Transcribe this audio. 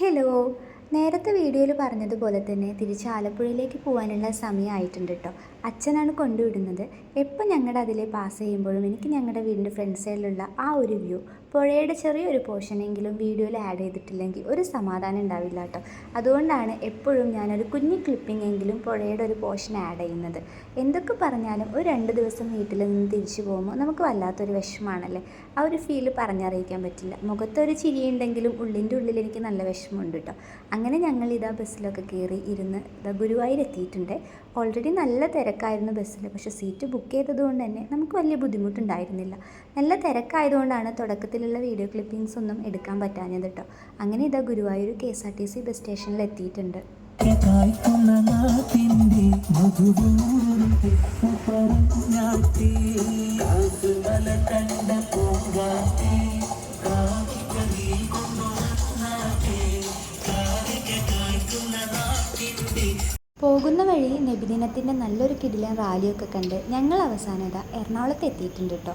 Hello, നേരത്തെ വീഡിയോയിൽ പറഞ്ഞതുപോലെ തന്നെ തിരിച്ച് ആലപ്പുഴയിലേക്ക് പോകാനുള്ള സമയമായിട്ടുണ്ട് കേട്ടോ അച്ഛനാണ് കൊണ്ടുവിടുന്നത്. എപ്പോൾ ഞങ്ങളുടെ അതിലെ പാസ് ചെയ്യുമ്പോഴും എനിക്ക് ഞങ്ങളുടെ വീടിന്റെ ഫ്രണ്ട് സൈഡിലുള്ള ആ ഒരു വ്യൂ പുഴയുടെ ചെറിയൊരു പോർഷനെങ്കിലും വീഡിയോയിൽ ആഡ് ചെയ്തിട്ടില്ലെങ്കിൽ ഒരു സമാധാനം ഉണ്ടാവില്ല കേട്ടോ അതുകൊണ്ടാണ് എപ്പോഴും ഞാനൊരു കുഞ്ഞു ക്ലിപ്പിംഗ് എങ്കിലും പുഴയുടെ ഒരു പോർഷൻ ആഡ് ചെയ്യുന്നത്. എന്തൊക്കെ പറഞ്ഞാലും ഒരു രണ്ട് ദിവസം വീട്ടിൽ നിന്ന് തിരിച്ചു പോകുമ്പോൾ നമുക്ക് വല്ലാത്തൊരു വിഷമാണല്ലേ ആ ഒരു ഫീൽ പറഞ്ഞറിയിക്കാൻ പറ്റില്ല. മുഖത്തൊരു ചിരിയുണ്ടെങ്കിലും ഉള്ളിന്റെ ഉള്ളിൽ എനിക്ക് നല്ല വിഷമമുണ്ട് കേട്ടോ അങ്ങനെ ഞങ്ങൾ ഇതാ ബസ്സിലൊക്കെ കയറി ഇരുന്ന് ഇതാ ഗുരുവായൂർ എത്തിയിട്ടുണ്ട് ഓൾറെഡി നല്ല തിരക്കായിരുന്നു ബസ്സിൽ പക്ഷേ സീറ്റ് ബുക്ക് ചെയ്തതുകൊണ്ട് തന്നെ നമുക്ക് വലിയ ബുദ്ധിമുട്ടുണ്ടായിരുന്നില്ല. നല്ല തിരക്കായതുകൊണ്ടാണ് തുടക്കത്തിലുള്ള വീഡിയോ ക്ലിപ്പിംഗ്സ് ഒന്നും എടുക്കാൻ പറ്റാഞ്ഞത് കേട്ടോ അങ്ങനെ ഇതാ Guruvayur K S R T C bus സ്റ്റേഷനിൽ എത്തിയിട്ടുണ്ട്. കണ്ട പൂങ്കാറ്റി. പോകുന്ന വഴി നബിദിനത്തിന്റെ നല്ലൊരു കിടിലൻ റാലിയൊക്കെ കണ്ട് ഞങ്ങൾ അവസാനം എറണാകുളത്ത് എത്തിയിട്ടുണ്ട് കേട്ടോ